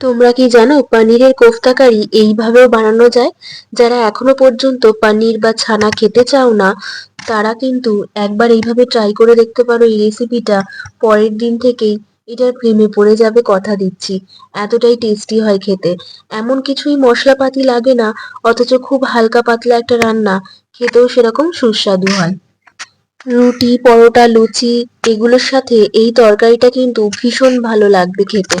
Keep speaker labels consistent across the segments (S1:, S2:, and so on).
S1: তোমরা কি জানো, পনিরের কোফতা কারি এইভাবেও বানানো যায়? যারা এখনও পর্যন্ত পনির বা ছানা খেতে চাও না, তারা কিন্তু একবার এইভাবে ট্রাই করে দেখতে পারো এই রেসিপিটা পরের দিন থেকেই এটার প্রেমে পড়ে যাবে কথা দিচ্ছি। এতটাই টেস্টি হয় খেতে। এমন কিছুই মশলাপাতি লাগে না, অথচ খুব হালকা পাতলা একটা রান্না। খেতেও সেরকম সুস্বাদু হয়। রুটি, পরোটা, লুচি, এগুলোর সাথে এই তরকারিটা কিন্তু ভীষণ ভালো লাগবে খেতে।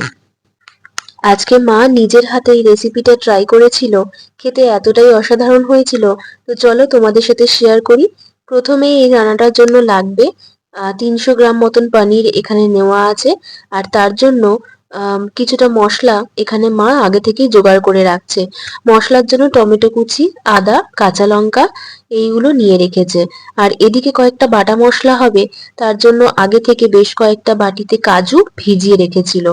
S1: আজকে মা নিজের হাতে এই রেসিপিটা ট্রাই করেছিল, খেতে এতটাই অসাধারণ হয়েছিল। তো চলো তোমাদের সাথে শেয়ার করি। প্রথমে এই রান্নাটার জন্য লাগবে তিনশো গ্রাম মতন পনির এখানে নেওয়া আছে। আর তার জন্য কিছুটা মশলা এখানে মা আগে থেকেই জোগাড় করে রাখছে। মশলার জন্য টমেটো কুচি, আদা, কাঁচা লঙ্কা এইগুলো নিয়ে রেখেছে। আর এদিকে কয়েকটা বাটা মশলা হবে, তার জন্য আগে থেকে বেশ কয়েকটা বাটিতে কাজু ভিজিয়ে রেখেছিল।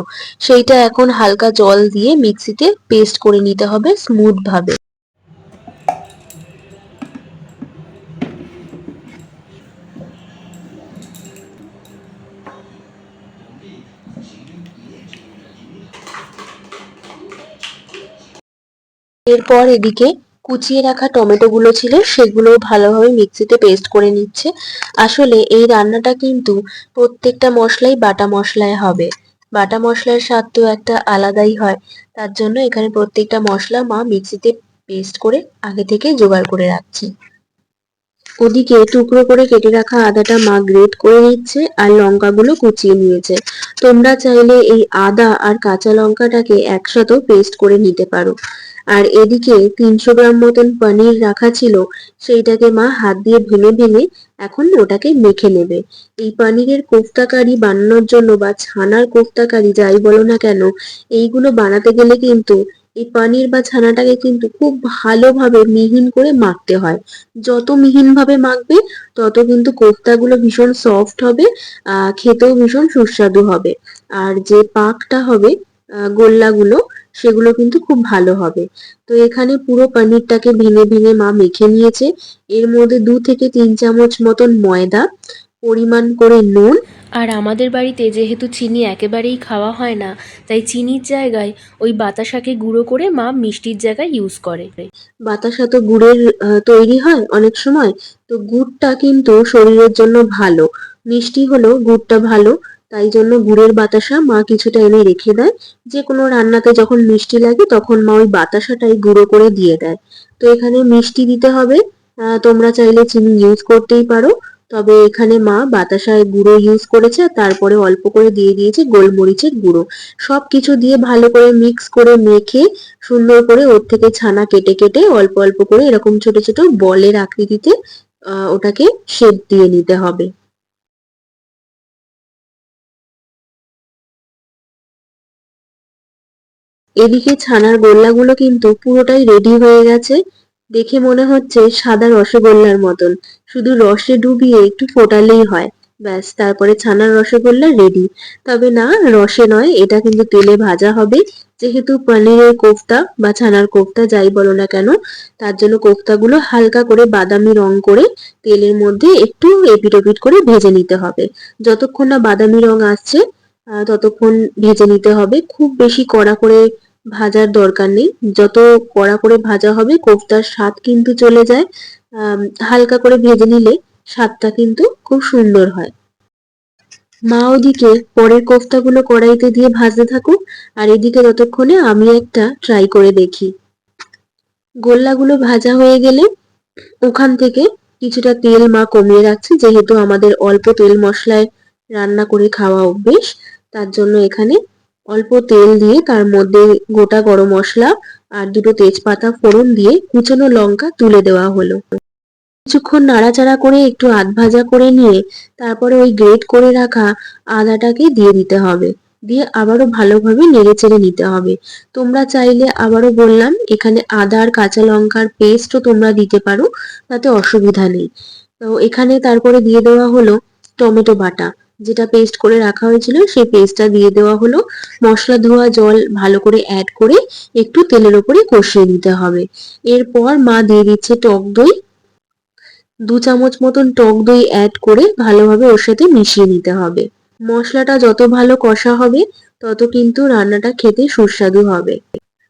S1: সেইটা এখন হালকা জল দিয়ে মিক্সিতে পেস্ট করে নিতে হবে স্মুথ ভাবে এরপর এদিকে কুচিয়ে রাখা টমেটো গুলো ছিল সেগুলো ভালোভাবে মিক্সিতে পেস্ট করে নিচ্ছে। আসলে এই রান্নাটা কিন্তু প্রত্যেকটা মশলাই বাটা মশলায় হবে। বাটা মশলার স্বাদ তো একটা আলাদাই হয়। তার জন্য এখানে প্রত্যেকটা মশলা মা মিক্সিতে পেস্ট করে আগে থেকে জোগাড় করে রাখছে। ওদিকে টুকরো করে কেটে রাখা আদাটা মা গ্রেট করে নিচ্ছে আর লঙ্কাগুলো কুচিয়ে নিয়েছে। তোমরা চাইলে এই আদা আর কাঁচা লঙ্কাটাকে একসাথেও পেস্ট করে নিতে পারো। আর এদিকে তিনশো গ্রাম মতন পনির রাখা ছিল, সেইটাকে মা হাত দিয়ে ভেঙে ভেঙে এখন ওটাকে মেখে নেবে। এই পনিরের কোফতা কারি বানানোর জন্য বা ছানার কোফতা কারি যাই বলো না কেন, এইগুলো বানাতে গেলে কিন্তু এই পনির বা ছানাটাকে কিন্তু খুব ভালোভাবে মিহিন করে মাখতে হয়। যত মিহিন ভাবে মাখবে, তত কিন্তু কোফতাগুলো ভীষণ সফট হবে খেতেও ভীষণ সুস্বাদু হবে। আর যে পাকটা হবে গোল্লাগুলো সেগুলো কিন্তু খুব ভালো হবে। তো এখানে পুরো পনিরটাকে ভেঙে ভেঙে মা মেখে নিয়েছে। এর মধ্যে দু থেকে তিন চামচ মতন ময়দা পরিমাণ করে নুন। আর আমাদের বাড়িতে যেহেতু চিনি একেবারেই খাওয়া হয় না তাই চিনির জায়গায় ওই বাতাসাকে গুঁড়ো করে মা মিষ্টির জায়গায় ইউজ করে। বাতাসা তো গুড়ের তৈরি হয় অনেক সময়। তো গুড়টা কিন্তু শরীরের জন্য ভালো। মিষ্টি হলেও গুড়টা ভালো। তাই জন্য গুড়ের বাতাসা মা কিছুটা এনে রেখে দেয়। যে কোনো রান্নাতে যখন মিষ্টি লাগে তখন মা ওই বাতাসাটাই গুঁড়ো করে দিয়ে দেয়। তো এখানে মিষ্টি দিতে হবে। তোমরা চাইলে চিনি ইউজ করতেই পারো। তবে এখানে মা বাতাসায় গুঁড়ো ইউজ করেছে, তারপরে অল্প করে দিয়ে দিয়েছে গোলমরিচের গুঁড়ো। সব কিছু দিয়ে ভালো করে মিক্স করে মেখে সুন্দর করে ওর থেকে ছানা কেটে কেটে অল্প অল্প করে এরকম ছোট ছোট বলের আকৃতিতে ওটাকে শেপ দিয়ে নিতে হবে। এদিকে ছানার গোল্লাগুলো কিন্তু পুরোটাই রেডি হয়ে গেছে। দেখে মনে হচ্ছে সাদা রসগোল্লার মতন। শুধু রসে ডুবিয়ে একটু ফোটালেই হয়। ব্যাস, তারপরে ছানার রসগোল্লা রেডি তবে না, রসে নয়, এটা কিন্তু তেলে ভাজা হবে। যেহেতু পনিরের কোফতা বা ছানার কোফতা যাই বলো না কেন, তার জন্য কোফতাগুলো হালকা করে বাদামি রং করে তেলের মধ্যে একটু এপিট ওপিট করে ভেজে নিতে হবে। যতক্ষণ না বাদামি রং আসছে ততক্ষণ ভেজে নিতে হবে। খুব বেশি কড়া করে ভাজার দরকার নেই। যত কড়া করে ভাজা হবে, কোফতার স্বাদ কিন্তু চলে যায়। হালকা করে ভেজে নিলে স্বাদটা কিন্তু খুব সুন্দর হয়। মা ওদিকে পরের কোফতাগুলো কড়াইতে দিয়ে ভাজতে থাকুক আর এদিকে ততক্ষণে আমি একটা ট্রাই করে দেখি। গোল্লাগুলো ভাজা হয়ে গেলে ওখান থেকে কিছুটা তেল মা কমিয়ে রাখছে, যেহেতু আমাদের অল্প তেল মশলায় রান্না করে খাওয়া অভ্যেস, তার জন্য এখানে অল্প তেল দিয়ে তার মধ্যে গোটা গরম মশলা আর দুটো তেজপাতা ফোড়ন দিয়ে কুচনো লঙ্কা তুলে দেওয়া হলো। কিছুক্ষণ নাড়াচাড়া করে একটু আধ ভাজা করে নিয়ে তারপরে ওই গ্রেট করে রাখা আদাটাকে দিয়ে দিতে হবে। দিয়ে আবারও ভালোভাবে নেড়ে চেড়ে নিতে হবে। তোমরা চাইলে আবারও বললাম, এখানে আদা আর কাঁচা লঙ্কার পেস্টও তোমরা দিতে পারো, তাতে অসুবিধা নেই। তো এখানে তারপরে দিয়ে দেওয়া হলো টমেটো বাটা। যেটা পেস্ট করে রাখা হয়েছিল, সেই পেস্টটা দিয়ে দেওয়া হলো। মশলা, ধোয়া, জল ভালো করে অ্যাড করে একটু তেলের ওপরে কষিয়ে নিতে হবে। এরপর মা দিয়ে দিচ্ছে টক দই। দু চামচ মতন টক দই অ্যাড করে ভালোভাবে ওর সাথে মিশিয়ে নিতে হবে। মশলাটা যত ভালো কষা হবে, তত কিন্তু রান্নাটা খেতে সুস্বাদু হবে।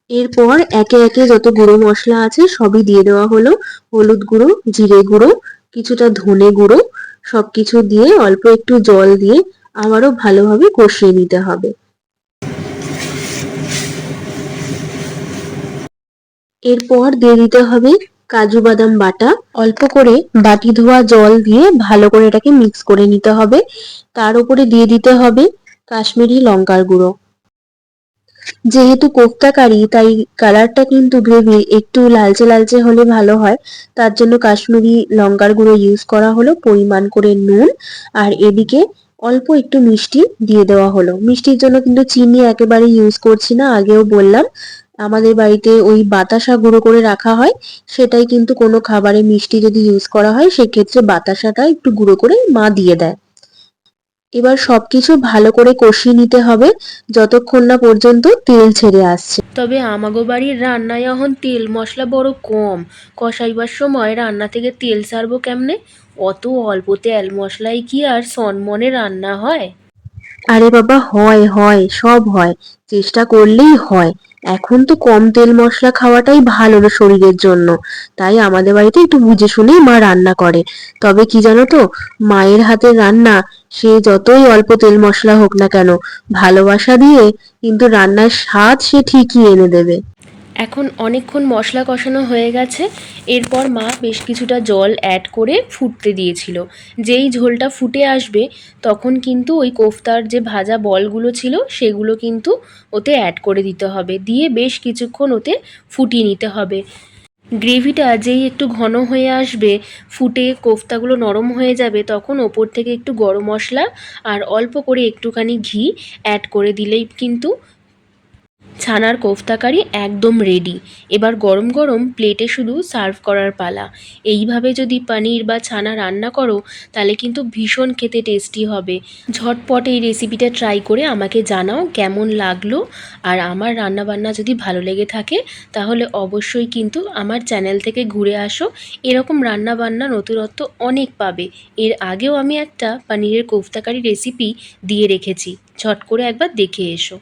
S1: এরপর একে একে যত গুঁড়ো মশলা আছে, সবই দিয়ে দেওয়া হলো। হলুদ গুঁড়ো, জিরে গুঁড়ো, কিছুটা ধনে গুঁড়ো সবকিছু দিয়ে, অল্প একটু জল দিয়ে আবারও ভালোভাবে কষিয়ে নিতে হবে। এরপর দিয়ে দিতে হবে কাজু বাদাম বাটা। অল্প করে বাটি ধোয়া জল দিয়ে ভালো করে এটাকে মিক্স করে নিতে হবে। তার উপরে দিয়ে দিতে হবে কাশ্মীরি লঙ্কার গুঁড়ো। যেহেতু কোফতা কারি তাই কালারটা কিন্তু গ্রেভি, একটু লালচে লালচে হলে ভালো হয়। তার জন্য কাশ্মীরি লঙ্কার গুঁড়ো ইউজ করা হলো, পরিমাণ করে নুন, আর এদিকে অল্প একটু মিষ্টি দিয়ে দেওয়া হলো। মিষ্টির জন্য কিন্তু চিনি একেবারে ইউজ করছি না, আগেও বললাম, আমাদের বাড়িতে ওই বাতাসা গুঁড়ো করে রাখা হয়, সেটাই কিন্তু কোনো খাবারে মিষ্টি যদি ইউজ করা হয়, সেক্ষেত্রে বাতাসাটা একটু গুঁড়ো করে মা দিয়ে দেয়। এবার সবকিছু ভালো করে কষিয়ে নিতে হবে যতক্ষণ না পর্যন্ত তেল ছেড়ে আসছে।
S2: তবে আমাগো বাড়ির রান্নায় এখন তেল মশলা বড় কম। কষাইবার সময় রান্না থেকে তেল সারবো কেমনে? অত অল্প তেল মশলায় কি আর সনমনে রান্না হয়?
S1: আরে বাবা হয় হয় সব হয়। চেষ্টা করলেই হয়। এখন তো কম তেল মশলা খাওয়াটাই ভালো না শরীরের জন্য। তাই আমাদের বাড়িতে একটু বুঝে শুনেই মা রান্না করে। তবে কি জানো তো, মায়ের হাতের রান্না, সে যতই অল্প তেল মশলা হোক না কেন, ভালোবাসা দিয়ে কিন্তু রান্নার স্বাদ সে ঠিকই এনে দেবে।
S2: এখন অনেকক্ষণ মশলা কষানো হয়ে গেছে। এরপর মা বেশ কিছুটা জল অ্যাড করে ফুটতে দিয়েছিল। যেই ঝোলটা ফুটে আসবে, তখন কিন্তু ওই কোফতার যে ভাজা বলগুলো ছিল, সেগুলো কিন্তু ওতে অ্যাড করে দিতে হবে। দিয়ে বেশ কিছুক্ষণ ওতে ফুটিয়ে নিতে হবে। গ্রেভিটা যেই একটু ঘন হয়ে আসবে, ফুটে কোফতাগুলো নরম হয়ে যাবে, তখন ওপর থেকে একটু গরম মশলা আর অল্প করে একটুখানি ঘি অ্যাড করে দিলেই কিন্তু ছানার কোফতা কারি একদম রেডি এবার গরম গরম প্লেটে শুধু সার্ভ করার পালা। এইভাবে যদি পনির বা ছানা রান্না করো, তাহলে কিন্তু ভীষণ খেতে টেস্টি হবে। ঝটপট এই রেসিপিটা ট্রাই করে আমাকে জানাও কেমন লাগল। আর আমার রান্নাবান্না যদি ভালো লেগে থাকে, তাহলে অবশ্যই কিন্তু আমার চ্যানেল থেকে ঘুরে আসো। এরকম রান্নাবান্না নতুনত্ব অনেক পাবে। এর আগেও আমি একটা পনিরের কোফতাকারি রেসিপি দিয়ে রেখেছি। ঝট করে একবার দেখে এসো।